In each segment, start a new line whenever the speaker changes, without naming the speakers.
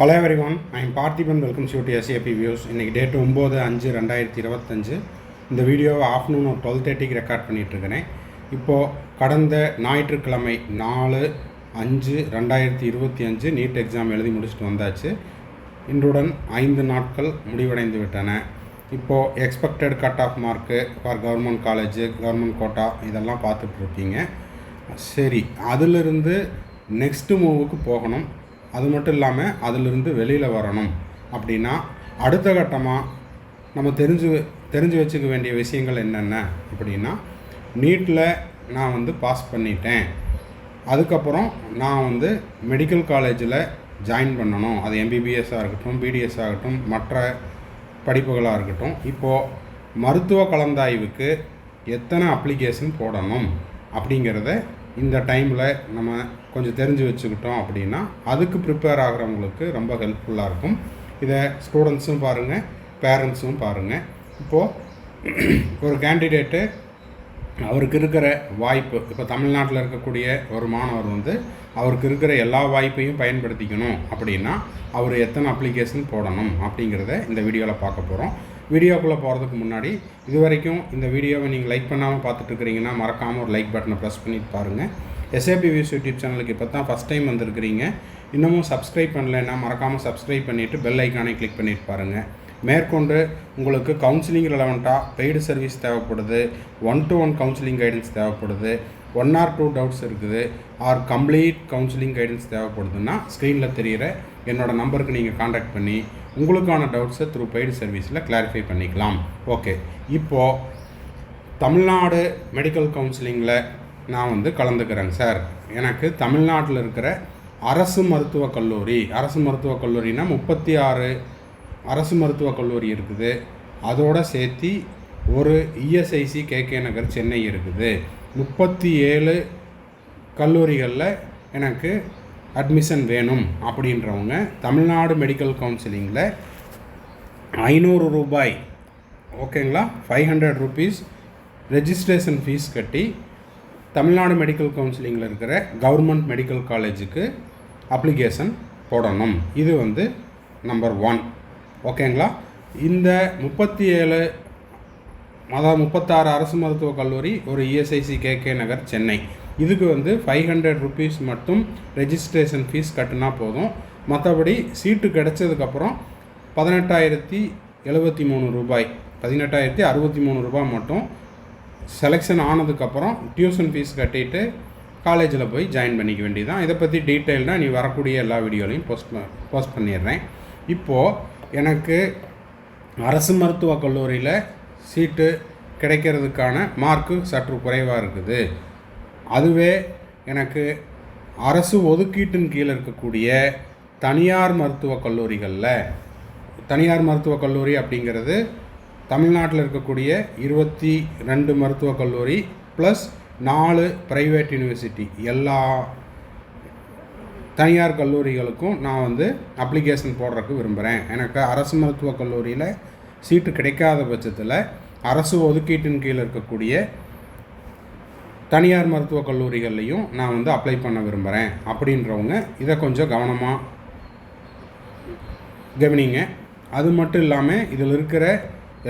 Hello everyone I'm Parthiban welcome you to SAP views இன்றைக்கி date ஒம்பது அஞ்சு ரெண்டாயிரத்தி இருபத்தஞ்சு. இந்த வீடியோவை ஆஃப்டர்நூன் ஒரு டுவெல் தேர்ட்டிக்கு ரெக்கார்ட் பண்ணிகிட்ருக்கிறேன் இப்போது கடந்த ஞாயிற்றுக்கிழமை நாலு அஞ்சு ரெண்டாயிரத்தி இருபத்தி அஞ்சு நீட் எக்ஸாம் எழுதி முடிச்சுட்டு வந்தாச்சு. இன்றுடன் ஐந்து நாட்கள் முடிவடைந்து விட்டன. இப்போது expected cut off mark for government college government quota இதெல்லாம் பார்த்துட்ருக்கீங்க சரி அதிலிருந்து நெக்ஸ்ட்டு மூவுக்கு போகணும். அது மட்டும் இல்லாமல் அதிலிருந்து வெளியில் வரணும். அப்படின்னா அடுத்த கட்டமாக நம்ம தெரிஞ்சு தெரிஞ்சு வச்சுக்க வேண்டிய விஷயங்கள் என்னென்ன? அப்படின்னா நீட்டில் நான் வந்து பாஸ் பண்ணிட்டேன். அதுக்கப்புறம் நான் வந்து மெடிக்கல் காலேஜில் ஜாயின் பண்ணணும். அது எம்பிபிஎஸ்ஸாக இருக்கட்டும் பிடிஎஸ் ஆகட்டும் மற்ற படிப்புகளாக இருக்கட்டும். இப்போது மருத்துவ கலந்தாய்வுக்கு எத்தனை அப்ளிகேஷன் போடணும் அப்படிங்கிறத இந்த டைமில் நம்ம கொஞ்சம் தெரிஞ்சு வச்சுக்கிட்டோம் அப்படின்னா அதுக்கு ப்ரிப்பேர் ஆகிறவங்களுக்கு ரொம்ப ஹெல்ப்ஃபுல்லாக இருக்கும். இதை ஸ்டூடெண்ட்ஸும் பாருங்கள் பேரண்ட்ஸும் பாருங்கள் இப்போது ஒரு கேண்டிடேட்டு அவருக்கு இருக்கிற வாய்ப்பு இப்போ தமிழ்நாட்டில் இருக்கக்கூடிய ஒரு மாணவர் வந்து அவருக்கு இருக்கிற எல்லா வாய்ப்பையும் பயன்படுத்திக்கணும் அப்படின்னா அவர் எத்தனை அப்ளிகேஷன் போடணும் அப்படிங்கிறத இந்த வீடியோவில் பார்க்க போகிறோம் வீடியோக்குள்ளே போகிறதுக்கு முன்னாடி இது வரைக்கும் இந்த வீடியோவை நீங்கள் லைக் பண்ணாமல் பார்த்துட்டு இருக்கிறீங்கன்னா மறக்காமல் ஒரு லைக் பட்டனை ப்ரெஸ் பண்ணிட்டு பாருங்கள் எஸ்ஏபி வியூஸ் யூடியூப் சேனலுக்கு இப்போ தான் ஃபஸ்ட் டைம் வந்திருக்கிறீங்க. இன்னமும் சப்ஸ்கிரைப் பண்ணலைன்னா மறக்காமல் சப்ஸ்கிரைப் பண்ணிவிட்டு பெல் ஐக்கானை கிளிக் பண்ணிட்டு பாருங்கள் மேற்கொண்டு உங்களுக்கு கவுன்சிலிங் ரிலவெண்ட்டாக பெய்டு சர்வீஸ் தேவைப்படுது one to one counselling guidance தேவைப்படுது ஒன் ஆர் டூ டவுட்ஸ் இருக்குது ஆர் கம்ப்ளீட் கவுன்சிலிங் கைடன்ஸ் தேவைப்படுதுன்னா ஸ்க்ரீனில் தெரிகிற என்னோடய நம்பருக்கு நீங்கள் காண்டாக்ட் பண்ணி உங்களுக்கான டவுட்ஸை த்ரூ பெய்டு சர்வீஸில் கிளாரிஃபை பண்ணிக்கலாம். ஓகே இப்போது தமிழ்நாடு மெடிக்கல் கவுன்சிலிங்கில் நான் வந்து கலந்துக்கிறேங்க சார் எனக்கு தமிழ்நாட்டில் இருக்கிற அரசு மருத்துவக் கல்லூரி அரசு மருத்துவக் கல்லூரினா முப்பத்தி ஆறு அரசு மருத்துவக் கல்லூரி இருக்குது. அதோட சேர்த்து ஒரு இஎஸ்ஐசி கேகே நகர் சென்னை இருக்குது. முப்பத்தி ஏழு கல்லூரிகளில் எனக்கு அட்மிஷன் வேணும் அப்படின்றவங்க தமிழ்நாடு மெடிக்கல் கவுன்சிலிங்கில் ஐநூறு ரூபாய் ஓகேங்களா five hundred rupees registration fees கட்டி தமிழ்நாடு மெடிக்கல் கவுன்சிலிங்கில் இருக்கிற கவர்மெண்ட் மெடிக்கல் காலேஜுக்கு அப்ளிகேஷன் போடணும். இது வந்து நம்பர் ஒன் ஓகேங்களா இந்த முப்பத்தி ஏழு அதாவது முப்பத்தாறு அரசு மருத்துவக் கல்லூரி ஒரு இஎஸ்ஐசி கேகே நகர் சென்னை. இதுக்கு வந்து ஃபைவ் ஹண்ட்ரட் ருபீஸ் மட்டும் ரெஜிஸ்ட்ரேஷன் ஃபீஸ் கட்டினா போதும். மற்றபடி சீட்டு கிடைச்சதுக்கப்புறம் பதினெட்டாயிரத்தி எழுபத்தி மூணு ரூபாய் பதினெட்டாயிரத்தி அறுபத்தி மூணு ரூபாய் மட்டும் செலெக்ஷன் ஆனதுக்கப்புறம் டியூஷன் ஃபீஸ் கட்டிட்டு காலேஜில் போய் ஜாயின் பண்ணிக்க வேண்டியதான் இதை பற்றி டீட்டெயில்டாக நீ வரக்கூடிய எல்லா வீடியோலையும் போஸ்ட் போஸ்ட் பண்ணிடுறேன். இப்போது எனக்கு அரசு மருத்துவக் கல்லூரியில் சீட்டு கிடைக்கிறதுக்கான மார்க்கு சற்று குறைவாக இருக்குது. அதுவே எனக்கு அரசு ஒதுக்கீட்டின் கீழே இருக்கக்கூடிய தனியார் மருத்துவக் கல்லூரிகளில் தனியார் மருத்துவக் கல்லூரி அப்படிங்கிறது தமிழ்நாட்டில் இருக்கக்கூடிய இருபத்தி ரெண்டு மருத்துவக் கல்லூரி ப்ளஸ் நாலு ப்ரைவேட் யூனிவர்சிட்டி எல்லா தனியார் கல்லூரிகளுக்கும் நான் வந்து அப்ளிகேஷன் போடுறதுக்கு விரும்புகிறேன் எனக்கு அரசு மருத்துவக் கல்லூரியில் சீட்டு கிடைக்காத பட்சத்தில் அரசு ஒதுக்கீட்டின் கீழே இருக்கக்கூடிய தனியார் மருத்துவக் கல்லூரிகள்லையும் நான் வந்து அப்ளை பண்ண விரும்புகிறேன் அப்படின்றவங்க இதை கொஞ்சம் கவனமாக கவனிங்க. அது மட்டும் இல்லாமல் இதில் இருக்கிற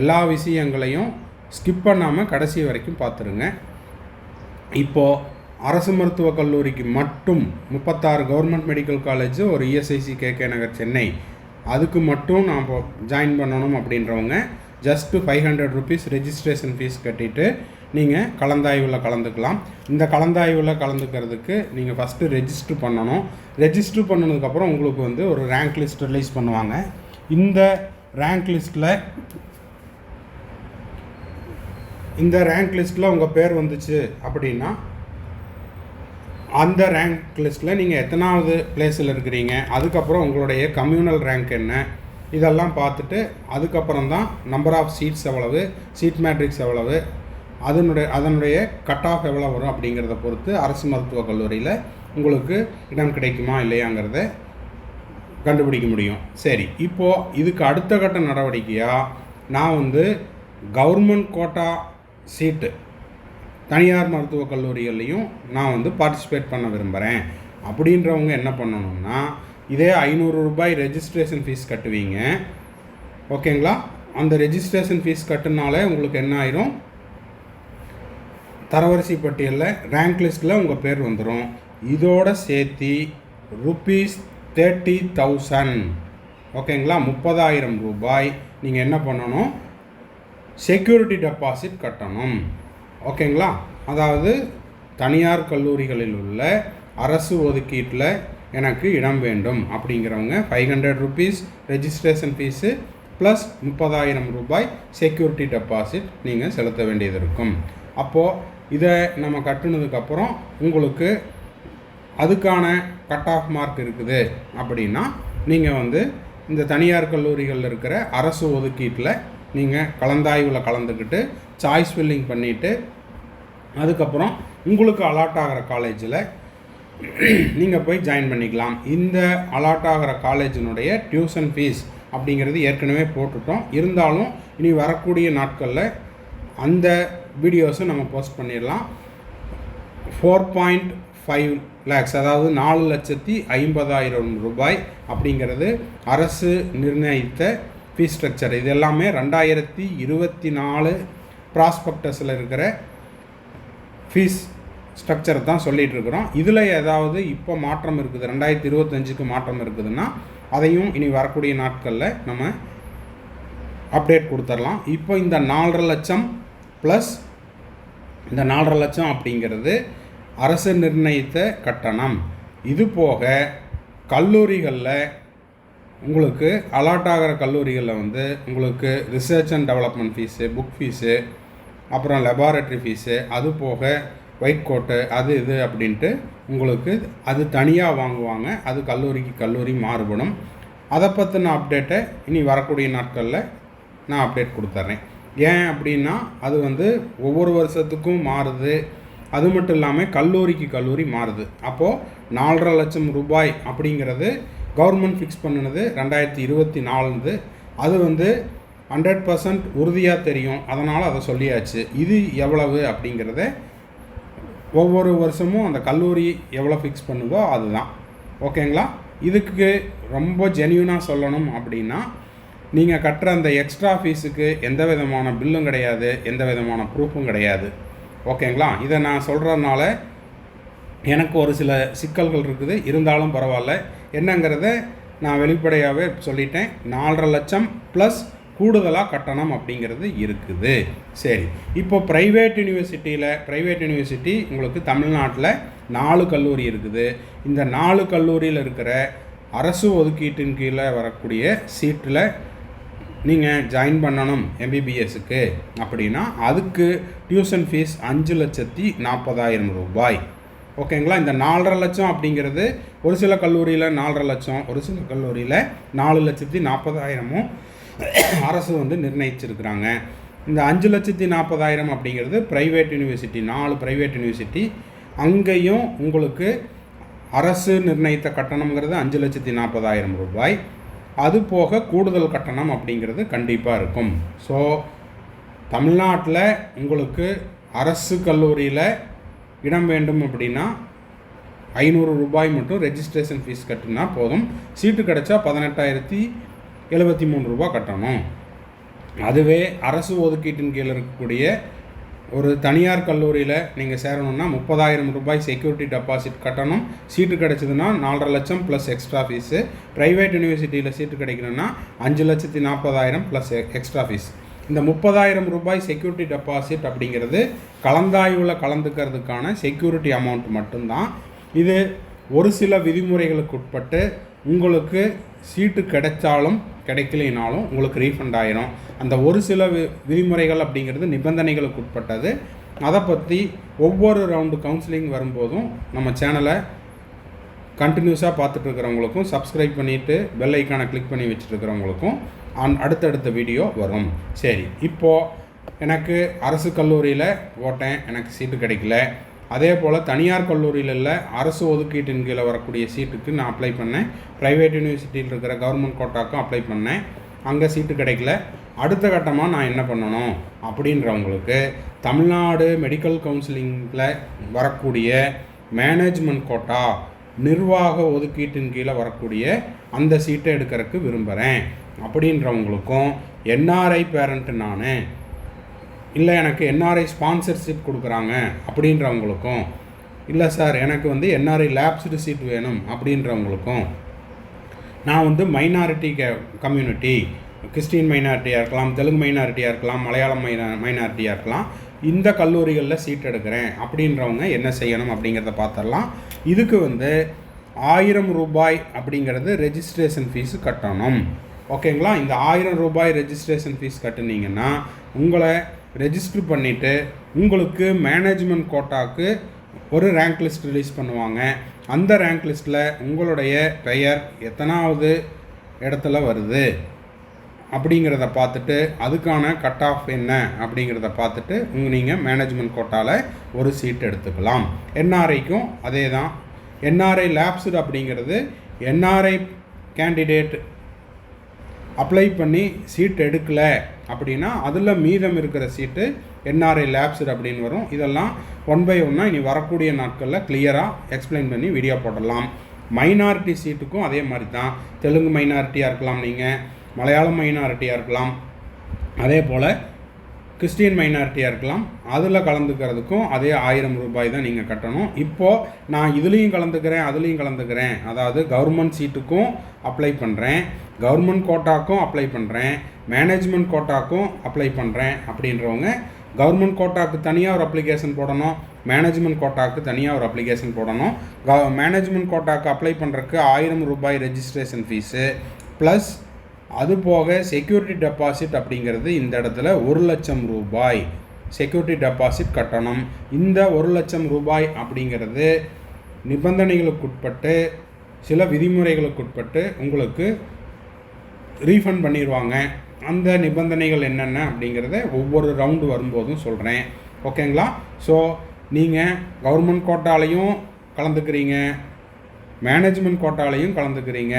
எல்லா விஷயங்களையும் ஸ்கிப் பண்ணாமல் கடைசி வரைக்கும் பார்த்துருங்க. இப்போது அரசு மருத்துவக் கல்லூரிக்கு மட்டும் முப்பத்தாறு கவர்மெண்ட் மெடிக்கல் காலேஜ் ஒரு இஎஸ்ஐசி கேகே நகர் சென்னை அதுக்கு மட்டும் நான் இப்போ ஜாயின் பண்ணணும் அப்படின்றவங்க just five hundred rupees registration fees கட்டிட்டு நீங்கள் கலந்தாய்வில் கலந்துக்கலாம். இந்த கலந்தாய்வில் கலந்துக்கிறதுக்கு நீங்கள் ஃபஸ்ட்டு ரெஜிஸ்டர் பண்ணணும். ரெஜிஸ்டர் பண்ணதுக்கப்புறம் உங்களுக்கு வந்து ஒரு ரேங்க் லிஸ்ட் ரிலீஸ் பண்ணுவாங்க. இந்த ரேங்க் லிஸ்ட்டில் இந்த ரேங்க் லிஸ்ட்டில் உங்கள் பேர் வந்துச்சு அப்படின்னா அந்த ரேங்க் லிஸ்ட்டில் நீங்கள் எத்தனாவது பிளேஸில் இருக்கிறீங்க அதுக்கப்புறம் உங்களுடைய கம்யூனல் ரேங்க் என்ன இதெல்லாம் பார்த்துட்டு அதுக்கப்புறம் தான் நம்பர் ஆஃப் சீட்ஸ் எவ்வளவு சீட் மேட்ரிக்ஸ் எவ்வளவு அதனுடைய அதனுடைய கட் ஆஃப் எவ்வளோ வரும் அப்படிங்கிறத பொறுத்து அரசு மருத்துவக் கல்லூரியில் உங்களுக்கு இடம் கிடைக்குமா இல்லையாங்கிறத கண்டுபிடிக்க முடியும். சரி இப்போது இதுக்கு அடுத்த கட்ட நடவடிக்கையாக நான் வந்து கவர்மெண்ட் கோட்டா சீட்டு தனியார் மருத்துவக் கல்லூரிகள்லையும் நான் வந்து பார்ட்டிசிபேட் பண்ண விரும்புகிறேன் அப்படின்றவங்க என்ன பண்ணணும்னா இதே ஐநூறு ரூபாய் ரெஜிஸ்ட்ரேஷன் ஃபீஸ் கட்டுவீங்க. ஓகேங்களா? அந்த ரெஜிஸ்ட்ரேஷன் ஃபீஸ் கட்டுனாலே உங்களுக்கு என்ன ஆயிரும்? தரவரிசை பட்டியலில் ரேங்க் லிஸ்ட்டில் உங்கள் பேர் வந்துடும் இதோட சேர்த்து ருபீஸ் தேர்ட்டி தௌசண்ட் ஓகேங்களா முப்பதாயிரம் ரூபாய். நீங்கள் என்ன பண்ணணும்? செக்யூரிட்டி டெபாசிட் கட்டணும். ஓகேங்களா அதாவது தனியார் கல்லூரிகளில் உள்ள அரசு ஒதுக்கீட்டில் எனக்கு இடம் வேண்டும் அப்படிங்கிறவங்க five hundred rupees registration fees plus முப்பதாயிரம் ரூபாய் செக்யூரிட்டி டெபாசிட் நீங்கள் செலுத்த வேண்டியது இருக்கும். அப்போது இதை நம்ம கட்டுனதுக்கப்புறம் உங்களுக்கு அதுக்கான கட் ஆஃப் மார்க் இருக்குது. அப்படின்னா நீங்கள் வந்து இந்த தனியார் கல்லூரிகளில் இருக்கிற அரசு ஒதுக்கீட்டில் நீங்கள் கலந்தாய்வில் கலந்துக்கிட்டு சாய்ஸ் ஃபில்லிங் பண்ணிவிட்டு அதுக்கப்புறம் உங்களுக்கு அலாட் ஆகிற காலேஜில் நீங்கள் போய் ஜாயின் பண்ணிக்கலாம். இந்த அலாட் ஆகிற காலேஜினுடைய டியூஷன் ஃபீஸ் அப்படிங்கிறது ஏற்கனவே போட்டுட்டோம். இருந்தாலும் இனி வரக்கூடிய நாட்களில் அந்த வீடியோஸும் நம்ம போஸ்ட் பண்ணிடலாம். ஃபோர் பாயிண்ட் ஃபைவ் லேக்ஸ் அதாவது நாலு லட்சத்தி ஐம்பதாயிரம் ரூபாய் அப்படிங்கிறது அரசு நிர்ணயித்த ஃபீஸ் ஸ்ட்ரக்சர் இது எல்லாமே ரெண்டாயிரத்தி இருபத்தி நாலு ப்ராஸ்பெக்டஸில் இருக்கிற ஃபீஸ் ஸ்ட்ரக்சர் தான் சொல்லிகிட்டு இருக்கிறோம். இதில் ஏதாவது இப்போ மாற்றம் இருக்குது ரெண்டாயிரத்தி இருபத்தஞ்சுக்கு மாற்றம் இருக்குதுன்னா அதையும் இனி வரக்கூடிய நாட்களில் நம்ம அப்டேட் கொடுத்துடலாம். இப்போ இந்த நாலரை லட்சம் ப்ளஸ் இந்த நாலரை லட்சம் அப்படிங்கிறது அரசு நிர்ணயித்த கட்டணம். இது போக கல்லூரிகளில் உங்களுக்கு அலாட் ஆகிற கல்லூரிகளில் வந்து உங்களுக்கு research and development fees book fees அப்புறம் லெபார்ட்ரி ஃபீஸு அது போக ஒயிட் கோட்டு அது இது அப்படின்ட்டு உங்களுக்கு அது தனியாக வாங்குவாங்க. அது கல்லூரிக்கு கல்லூரி மாறுபடும். அதை பற்றின அப்டேட்டை இனி வரக்கூடிய நாட்களில் நான் அப்டேட் கொடுத்துட்றேன் ஏன் அப்படின்னா அது வந்து ஒவ்வொரு வருஷத்துக்கும் மாறுது. அது மட்டும் இல்லாமல் கல்லூரிக்கு கல்லூரி மாறுது. அப்போது நாலரை லட்சம் ரூபாய் அப்படிங்கிறது கவர்மெண்ட் ஃபிக்ஸ் பண்ணினது ரெண்டாயிரத்தி இருபத்தி நாலுது அது வந்து ஹண்ட்ரட் பர்சன்ட் உறுதியாக தெரியும். அதனால் அதை சொல்லியாச்சு. இது எவ்வளவு அப்படிங்கிறத ஒவ்வொரு வருஷமும் அந்த கல்லூரி எவ்வளோ ஃபிக்ஸ் பண்ணுதோ அதுதான். ஓகேங்களா? இதுக்கு ரொம்ப ஜென்யூனாக சொல்லணும் அப்படின்னா நீங்கள் கட்டுற அந்த எக்ஸ்ட்ரா ஃபீஸுக்கு எந்த விதமான பில்லும் கிடையாது எந்த விதமான ப்ரூஃபும் கிடையாது. ஓகேங்களா இதை நான் சொல்கிறதுனால எனக்கு ஒரு சில சிக்கல்கள் இருக்குது. இருந்தாலும் பரவாயில்ல. என்னங்கிறத நான் வெளிப்படையாகவே சொல்லிட்டேன். நாலரை லட்சம் ப்ளஸ் கூடுதலாக கட்டணம் அப்படிங்கிறது இருக்குது. சரி. இப்போ ப்ரைவேட் யூனிவர்சிட்டியில் ப்ரைவேட் யூனிவர்சிட்டி உங்களுக்கு தமிழ்நாட்டில் நாலு கல்லூரி இருக்குது. இந்த நாலு கல்லூரியில் இருக்கிற அரசு ஒதுக்கீட்டின் கீழே வரக்கூடிய சீட்டில் நீங்கள் ஜாயின் பண்ணணும் எம்பிபிஎஸ்க்கு அப்படின்னா அதுக்கு டியூஷன் ஃபீஸ் அஞ்சு லட்சத்தி நாற்பதாயிரம் ரூபாய். ஓகேங்களா? இந்த நாலரை லட்சம் அப்படிங்கிறது ஒரு சில கல்லூரியில் நாலரை லட்சம் ஒரு சில கல்லூரியில் நாலு லட்சத்தி நாற்பதாயிரமும் அரசு வந்து நிர்ணயிச்சிருக்கிறாங்க. இந்த அஞ்சு லட்சத்தி நாற்பதாயிரம் அப்படிங்கிறது ப்ரைவேட் யூனிவர்சிட்டி நாலு ப்ரைவேட் யூனிவர்சிட்டி அங்கேயும் உங்களுக்கு அரசு நிர்ணயித்த கட்டணங்கிறது அஞ்சு லட்சத்தி நாற்பதாயிரம் ரூபாய். அது போக கூடுதல் கட்டணம் அப்படிங்கிறது கண்டிப்பாக இருக்கும். ஸோ தமிழ்நாட்டில் உங்களுக்கு அரசு கல்லூரியில் இடம் வேண்டும் அப்படின்னா ஐநூறு ரூபாய் மட்டும் ரெஜிஸ்ட்ரேஷன் ஃபீஸ் கட்டினா போதும். சீட்டு கிடைச்சா பதினெட்டாயிரத்தி எழுபத்தி மூணு ரூபா கட்டணும். அதுவே அரசு ஒதுக்கீட்டின் கீழே இருக்கக்கூடிய ஒரு தனியார் கல்லூரியில் நீங்கள் சேரணும்னா முப்பதாயிரம் ரூபாய் செக்யூரிட்டி டெபாசிட் கட்டணும். சீட்டு கிடச்சிதுன்னா நாலரை லட்சம் ப்ளஸ் எக்ஸ்ட்ரா ஃபீஸு ப்ரைவேட் யூனிவர்சிட்டியில் சீட்டு கிடைக்கணும்னா அஞ்சு லட்சத்தி நாற்பதாயிரம் ப்ளஸ் எக்ஸ்ட்ரா ஃபீஸ் இந்த முப்பதாயிரம் ரூபாய் செக்யூரிட்டி டெபாசிட் அப்படிங்கிறது கலந்தாய்வில் கலந்துக்கிறதுக்கான செக்யூரிட்டி அமௌண்ட் மட்டும்தான். இது ஒரு சில விதிமுறைகளுக்கு உட்பட்டு உங்களுக்கு சீட்டு கிடைச்சாலும் கிடைக்கலைனாலும் உங்களுக்கு ரீஃபண்ட் ஆயிரும். அந்த ஒரு சில வி விதிமுறைகள் அப்படிங்கிறது நிபந்தனைகளுக்கு உட்பட்டது. அதை பற்றி ஒவ்வொரு ரவுண்டு கவுன்சிலிங் வரும்போதும் நம்ம சேனலை கண்டினியூஸாக பார்த்துட்டு இருக்கிறவங்களுக்கும் சப்ஸ்கிரைப் பண்ணிவிட்டு பெல் ஐக்கானை கிளிக் பண்ணி வச்சுருக்கிறவங்களுக்கும் அந் அடுத்தடுத்த வீடியோ வரும். சரி இப்போது எனக்கு அரசு கல்லூரியில் போட்டேன். எனக்கு சீட்டு கிடைக்கல. அதே போல் தனியார் கல்லூரியில் இல்லை அரசு ஒதுக்கீட்டின் கீழே வரக்கூடிய சீட்டுக்கு நான் அப்ளை பண்ணேன். ப்ரைவேட் யூனிவர்சிட்டியில் இருக்கிற கவர்மெண்ட் கோட்டாக்கும் அப்ளை பண்ணேன். அங்கே சீட்டு கிடைக்கல. அடுத்த கட்டமாக நான் என்ன பண்ணணும் அப்படின்றவங்களுக்கு தமிழ்நாடு மெடிக்கல் கவுன்சிலிங்கில் வரக்கூடிய மேனேஜ்மெண்ட் கோட்டா நிர்வாக ஒதுக்கீட்டின் கீழே வரக்கூடிய அந்த சீட்டை எடுக்கிறதுக்கு விரும்புகிறேன் அப்படின்றவங்களுக்கும் என்ஆர்ஐ பேரண்ட்டு நான் இல்லை எனக்கு என்ஆர்ஐ ஸ்பான்சர்ஷிப் கொடுக்குறாங்க அப்படின்றவங்களுக்கும் இல்லை சார் எனக்கு வந்து என்ஆர்ஐ லேப்ஸ்டு சீட் வேணும் அப்படின்றவங்களுக்கும் நான் வந்து மைனாரிட்டி க கம்யூனிட்டி கிறிஸ்டின் மைனாரிட்டியாக இருக்கலாம் தெலுங்கு மைனாரிட்டியாக இருக்கலாம் மலையாளம் மைனா மைனாரிட்டியாக இருக்கலாம் இந்த கல்லூரிகளில் சீட் எடுக்கிறேன் அப்படின்றவங்க என்ன செய்யணும் அப்படிங்கிறத பார்த்துடலாம் இதுக்கு வந்து ஆயிரம் ரூபாய் அப்படிங்கிறது ரெஜிஸ்ட்ரேஷன் ஃபீஸு கட்டணும். ஓகேங்களா? இந்த ஆயிரம் ரூபாய் ரெஜிஸ்ட்ரேஷன் ஃபீஸ் கட்டுனீங்கன்னா உங்களை ரெஜிஸ்டர் பண்ணிவிட்டு உங்களுக்கு மேனேஜ்மெண்ட் கோட்டாக்கு ஒரு ரேங்க் லிஸ்ட் ரிலீஸ் பண்ணுவாங்க. அந்த ரேங்க் லிஸ்ட்டில் உங்களுடைய பெயர் எத்தனாவது இடத்துல வருது? அப்படிங்கிறத பார்த்துட்டு அதுக்கான கட் ஆஃப் என்ன? அப்படிங்கிறத பார்த்துட்டு உங்கள் நீங்கள் மேனேஜ்மெண்ட் கோட்டாவில் ஒரு சீட் எடுத்துக்கலாம். என்ஆர்ஐக்கும் அதே தான் என்ஆர்ஐ லேப்ஸ்டு அப்படிங்கிறது என்ஆர்ஐ கேண்டிடேட் அப்ளை பண்ணி சீட் எடுக்கலை அப்படின்னா அதில் மீதம் இருக்கிற சீட்டு என்ஆர்ஐ லேப்ஸ்டு அப்படின்னு வரும். இதெல்லாம் ஒன் பை ஒன்னாக இனி வரக்கூடிய நாட்களில் கிளியராக எக்ஸ்பிளைன் பண்ணி வீடியோ போடலாம். மைனாரிட்டி சீட்டுக்கும் அதே மாதிரி தான் தெலுங்கு மைனாரிட்டியாக இருக்கலாம் நீங்கள் மலையாளம் மைனாரிட்டியாக இருக்கலாம். அதே போல் கிறிஸ்டியன் மைனாரிட்டியாக இருக்கலாம். அதில் கலந்துக்கிறதுக்கும் அதே ஆயிரம் ரூபாய் தான் நீங்கள் கட்டணும். இப்போது நான் இதுலேயும் கலந்துக்கிறேன் அதுலேயும் கலந்துக்கிறேன். அதாவது கவர்மெண்ட் சீட்டுக்கும் அப்ளை பண்ணுறேன் கவர்மெண்ட் கோட்டாக்கும் அப்ளை பண்ணுறேன் மேனேஜ்மெண்ட் கோட்டாக்கும் அப்ளை பண்ணுறேன் அப்படின்றவங்க கவர்மெண்ட் கோட்டாக்கு தனியாக ஒரு அப்ளிகேஷன் போடணும். மேனேஜ்மெண்ட் கோட்டாக்கு தனியாக ஒரு அப்ளிகேஷன் போடணும். க மேனேஜ்மெண்ட் கோட்டாக்கு அப்ளை பண்ணுறதுக்கு ஆயிரம் ரூபாய் ரெஜிஸ்ட்ரேஷன் ஃபீஸு ப்ளஸ் அது போக செக்யூரிட்டி டெபாசிட் அப்படிங்கிறது இந்த இடத்துல ஒரு லட்சம் ரூபாய். செக்யூரிட்டி டெபாசிட் கட்டணம். இந்த ஒரு லட்சம் ரூபாய் அப்படிங்கிறது நிபந்தனைகளுக்குட்பட்டு சில விதிமுறைகளுக்குட்பட்டு உங்களுக்கு ரீஃபண்ட் பண்ணிடுவாங்க அந்த நிபந்தனைகள் என்னென்ன அப்படிங்கிறத ஒவ்வொரு ரவுண்டு வரும்போதும் சொல்கிறேன் ஓகேங்களா ஸோ நீங்கள் கவர்மெண்ட் கோட்டாலையும் கலந்துக்கிறீங்க. மேனேஜ்மெண்ட் கோட்டாலையும் கலந்துக்கிறீங்க.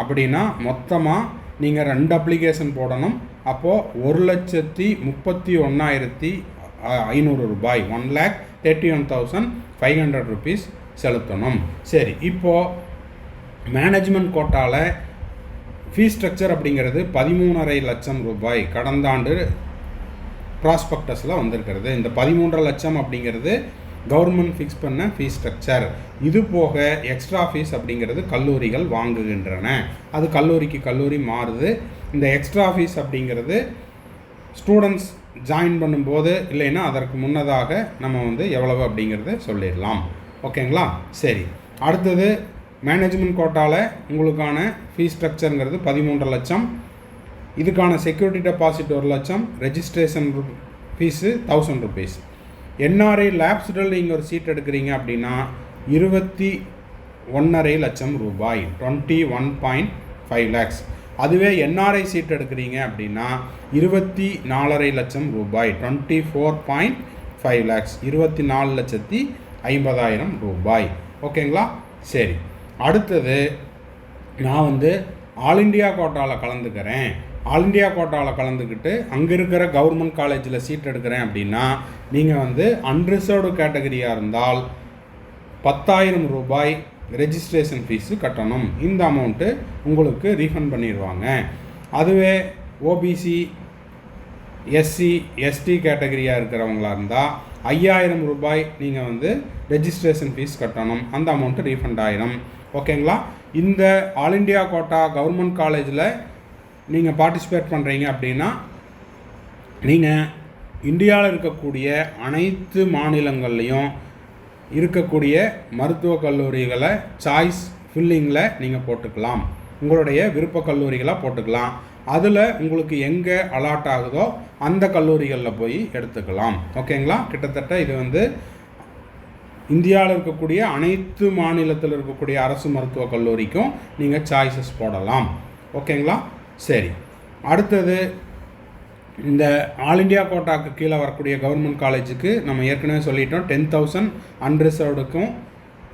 அப்படின்னா மொத்தமாக நீங்கள் ரெண்டு அப்ளிகேஷன் போடணும். அப்போது ஒரு லட்சத்தி முப்பத்தி ஒன்றாயிரத்தி ஐநூறு ரூபாய் one lakh thirty one thousand five hundred rupees செலுத்தணும். சரி இப்போது மேனேஜ்மெண்ட் கோட்டாவில் ஃபீஸ் ஸ்ட்ரக்சர் அப்படிங்கிறது பதிமூணரை லட்சம் ரூபாய் கடந்த ஆண்டு ப்ராஸ்பெக்டஸில் வந்திருக்கிறது. இந்த பதிமூன்றரை லட்சம் அப்படிங்கிறது கவர்மெண்ட் ஃபிக்ஸ் பண்ண ஃபீஸ் ஸ்ட்ரக்சர் இது போக எக்ஸ்ட்ரா ஃபீஸ் அப்படிங்கிறது கல்லூரிகள் வாங்குகின்றன. அது கல்லூரிக்கு கல்லூரி மாறுது. இந்த எக்ஸ்ட்ரா ஃபீஸ் அப்படிங்கிறது ஸ்டூடெண்ட்ஸ் ஜாயின் பண்ணும்போது இல்லைன்னா அதற்கு முன்னதாக நம்ம வந்து எவ்வளவு அப்படிங்கிறத சொல்லிடலாம். ஓகேங்களா சரி. அடுத்தது மேனேஜ்மெண்ட் கோட்டாவில் உங்களுக்கான ஃபீஸ் ஸ்ட்ரக்சருங்கிறது பதிமூன்று லட்சம். இதுக்கான செக்யூரிட்டி டெபாசிட் ஒரு லட்சம். Registration fees thousand rupees NRI லேப்ஸ்டில் நீங்கள் ஒரு சீட் எடுக்கிறீங்க அப்படின்னா இருபத்தி ஒன்றரை லட்சம் ரூபாய் twenty one point five lakhs அதுவே என்ஆர்ஐ சீட் எடுக்கிறீங்க அப்படின்னா இருபத்தி நாலரை லட்சம் ரூபாய் twenty four point five lakhs இருபத்தி நாலு லட்சத்தி ஐம்பதாயிரம் ரூபாய். ஓகேங்களா சரி. அடுத்தது நான் வந்து ஆல் இண்டியா கோட்டாவில் கலந்துக்கிறேன். ஆல் இண்டியா கோட்டாவில் கலந்துக்கிட்டு அங்கே இருக்கிற கவர்மெண்ட் காலேஜில் சீட் எடுக்கிறேன் அப்படின்னா நீங்கள் வந்து அன்ரிசர்வ்டு கேட்டகரியாக இருந்தால் பத்தாயிரம் ரூபாய் ரெஜிஸ்ட்ரேஷன் ஃபீஸு கட்டணும். இந்த அமௌண்ட்டு உங்களுக்கு ரீஃபண்ட் பண்ணிடுவாங்க. அதுவே ஓபிசி எஸ்சி எஸ்டி கேட்டகரியாக இருக்கிறவங்களா இருந்தால் ஐயாயிரம் ரூபாய் நீங்கள் வந்து ரெஜிஸ்ட்ரேஷன் ஃபீஸ் கட்டணும். அந்த அமௌண்ட்டு ரீஃபண்ட் ஆயிரும். ஓகேங்களா இந்த ஆல் இண்டியா கோட்டா கவர்மெண்ட் காலேஜில் நீங்கள் பார்ட்டிசிபேட் பண்ணுறீங்க அப்படின்னா நீங்கள் இந்தியாவில் இருக்கக்கூடிய அனைத்து மாநிலங்கள்லேயும் இருக்கக்கூடிய மருத்துவக் கல்லூரிகளை சாய்ஸ் ஃபில்லிங்கில் நீங்கள் போட்டுக்கலாம். உங்களுடைய விருப்ப கல்லூரிகளாக போட்டுக்கலாம். அதில் உங்களுக்கு எங்கே அலாட் ஆகுதோ அந்த கல்லூரிகளில் போய் எடுத்துக்கலாம். ஓகேங்களா கிட்டத்தட்ட இது வந்து இந்தியாவில் இருக்கக்கூடிய அனைத்து மாநிலத்தில் இருக்கக்கூடிய அரசு மருத்துவக் கல்லூரிக்கும் நீங்கள் சாய்ஸஸ் போடலாம். ஓகேங்களா? சரி. அடுத்தது இந்த ஆல் இண்டியா கோட்டாக்கு கீழே வரக்கூடிய கவர்மெண்ட் காலேஜுக்கு நம்ம ஏற்கனவே சொல்லிட்டோம் டென் தௌசண்ட் அன்ரிசர்வ்டுக்கும்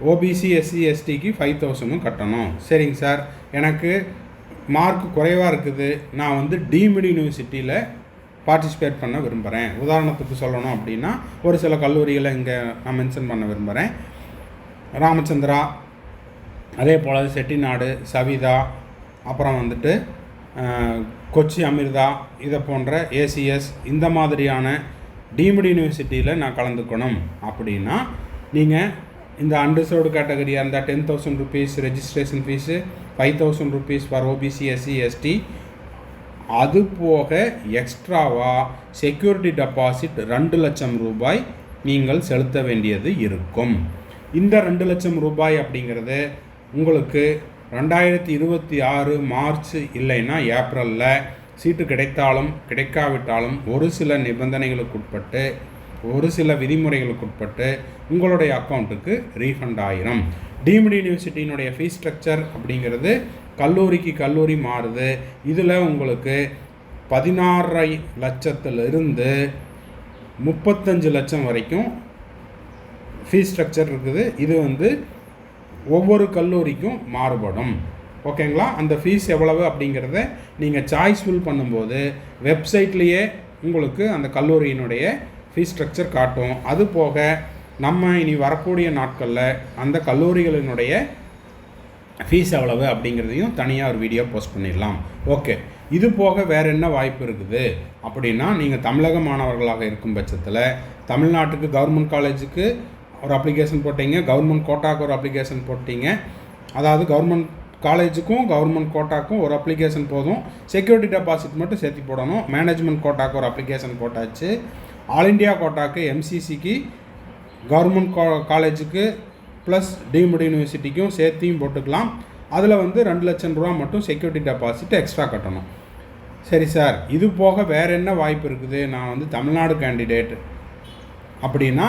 ஓபிசி எஸ்சி எஸ்டிக்கு ஃபைவ் தௌசண்டும் கட்டணும். சரிங்க சார். எனக்கு மார்க் குறைவாக இருக்குது. நான் வந்து டீம்டு யூனிவர்சிட்டியில் பார்ட்டிசிபேட் பண்ண விரும்புகிறேன் உதாரணத்துக்கு சொல்லணும் அப்படின்னா ஒரு சில கல்லூரிகளை இங்கே நான் மென்ஷன் பண்ண விரும்புகிறேன் ராமச்சந்திரா அதே போல் செட்டிநாடு சவிதா அப்புறம் வந்துட்டு கொச்சி அமிர்தா இதை போன்ற ஏசிஎஸ் இந்த மாதிரியான டீம்டு யூனிவர்சிட்டியில் நான் கலந்துக்கணும் அப்படின்னா நீங்கள் இந்த அன்ரிசர்வ்டு கேட்டகரியாக இருந்தால் ten thousand rupees registration fees five thousand rupees for OBC SC ST அது போக எக்ஸ்ட்ராவாக செக்யூரிட்டி டெபாசிட் ரெண்டு லட்சம் ரூபாய் நீங்கள் செலுத்த வேண்டியது இருக்கும். இந்த ரெண்டு லட்சம் ரூபாய் அப்படிங்கிறது உங்களுக்கு ரெண்டாயிரத்தி இருபத்தி ஆறு மார்ச் இல்லைன்னா ஏப்ரலில் சீட்டு கிடைத்தாலும் கிடைக்காவிட்டாலும் ஒரு சில நிபந்தனைகளுக்கு உட்பட்டு ஒரு சில விதிமுறைகளுக்கு உட்பட்டு உங்களுடைய அக்கௌண்ட்டுக்கு ரீஃபண்ட் ஆயிரும். டீம்டு யூனிவர்சிட்டியினுடைய ஃபீஸ் ஸ்ட்ரக்சர் அப்படிங்கிறது கல்லூரிக்கு கல்லூரி மாறுது. இதில் உங்களுக்கு பதினாறரை லட்சத்திலிருந்து முப்பத்தஞ்சு லட்சம் வரைக்கும் ஃபீஸ் ஸ்ட்ரக்சர் இருக்குது. இது வந்து ஒவ்வொரு கல்லூரிக்கும் மாறுபடும். ஓகேங்களா அந்த ஃபீஸ் எவ்வளவு அப்படிங்கிறத நீங்கள் சாய்ஸ் ஃபில் பண்ணும்போது வெப்சைட்லேயே உங்களுக்கு அந்த கல்லூரியினுடைய ஃபீஸ் ஸ்ட்ரக்சர் காட்டும். அது போக நம்ம இனி வரக்கூடிய நாட்களில் அந்த கல்லூரிகளினுடைய ஃபீஸ் எவ்வளவு அப்படிங்கிறதையும் தனியாக ஒரு வீடியோ போஸ்ட் பண்ணிடலாம். ஓகே இது போக வேறு என்ன வாய்ப்பு இருக்குது? அப்படின்னா நீங்கள் தமிழக மாணவர்களாக இருக்கும் பட்சத்தில் தமிழ்நாட்டுக்கு கவர்மெண்ட் காலேஜுக்கு ஒரு அப்ளிகேஷன் போட்டீங்க கவர்மெண்ட் கோட்டாக்கு ஒரு அப்ளிகேஷன் போட்டீங்க. அதாவது கவர்மெண்ட் காலேஜுக்கும் கவர்மெண்ட் கோட்டாக்கும் ஒரு அப்ளிகேஷன் போதும். செக்யூரிட்டி டெபாசிட் மட்டும் சேர்த்து போடணும். மேனேஜ்மெண்ட் கோட்டாக்கு ஒரு அப்ளிகேஷன் போட்டாச்சு. ஆல் இண்டியா கோட்டாக்கு எம்சிசிக்கு கவர்மெண்ட் காலேஜுக்கு ப்ளஸ் டீம்டு யூனிவர்சிட்டிக்கும் சேர்த்தியும் போட்டுக்கலாம். அதில் வந்து ரெண்டு லட்சம் ரூபா மட்டும் செக்யூரிட்டி டெபாசிட் எக்ஸ்ட்ரா கட்டணும். சரி சார் இது போக வேறு என்ன வாய்ப்பு இருக்குது? நான் வந்து தமிழ்நாடு கேண்டிடேட் அப்படின்னா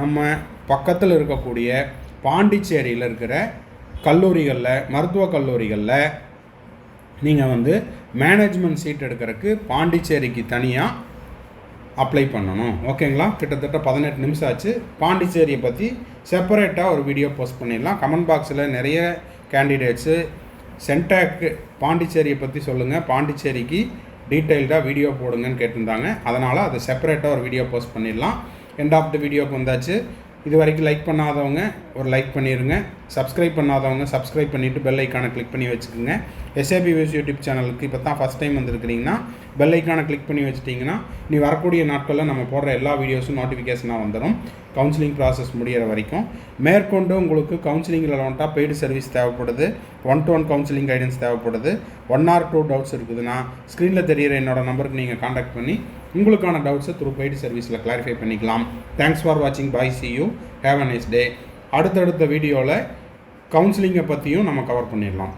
நம்ம பக்கத்தில் இருக்கக்கூடிய பாண்டிச்சேரியில் இருக்கிற கல்லூரிகளில் மருத்துவக் கல்லூரிகளில் நீங்கள் வந்து மேனேஜ்மெண்ட் சீட் எடுக்கிறதுக்கு பாண்டிச்சேரிக்கு தனியாக அப்ளை பண்ணணும். ஓகேங்களா கிட்டத்தட்ட பதினெட்டு நிமிஷம் ஆச்சு. பாண்டிச்சேரியை பற்றி செப்பரேட்டாக ஒரு வீடியோ போஸ்ட் பண்ணிடலாம். கமெண்ட் பாக்ஸில் நிறைய கேண்டிடேட்ஸு சென்டாக்கு பாண்டிச்சேரியை பற்றி சொல்லுங்கள் பாண்டிச்சேரிக்கு டீட்டெயில்டாக வீடியோ போடுங்கன்னு கேட்டிருந்தாங்க. அதனால் அதை செப்பரேட்டாக ஒரு வீடியோ போஸ்ட் பண்ணிடலாம். எண்ட் ஆஃப் த வீடியோக்கு வந்தாச்சு. இது வரைக்கும் லைக் பண்ணாதவங்க ஒரு லைக் பண்ணிடுங்க சப்ஸ்கிரைப் பண்ணாதவங்க சப்ஸ்கிரைப் பண்ணிவிட்டு பெல் ஐக்கானை கிளிக் பண்ணி வச்சுக்கோங்க. எஸ்ஏபி வியூஸ் யூடியூப் சேனலுக்கு இப்போ தான் ஃபஸ்ட் டைம் வந்திருக்கிறீங்கன்னா பெல் ஐக்கானை கிளிக் பண்ணி வச்சுட்டிங்கன்னா நீ வரக்கூடிய நாட்களில் நம்ம போடுற எல்லா வீடியோஸும் நோட்டிஃபிகேஷனாக வந்துடும் கவுன்சிலிங் ப்ராசஸ் முடிகிற வரைக்கும். மேற்கொண்டு உங்களுக்கு கவுன்சிலிங் ரெலவெண்ட்டாக பெய்டு சர்வீஸ் தேவைப்படுது. One to one counselling guidance தேவைப்படுது. ஒன் ஆர் டூ டவுட்ஸ் இருக்குதுன்னா ஸ்க்ரீனில் தெரியிற என்னோட நம்பருக்கு நீங்கள் காண்டாக்ட் பண்ணி உங்களுக்கான டவுட்ஸை த்ரூ பெய்டு சர்வீஸில் கிளாரிஃபை பண்ணிக்கலாம். தேங்க்ஸ் ஃபார் வாட்சிங் bye see you have a nice day அடுத்தடுத்த வீடியோவில் கவுன்சிலிங்கை பற்றியும் நம்ம கவர் பண்ணிடலாம்.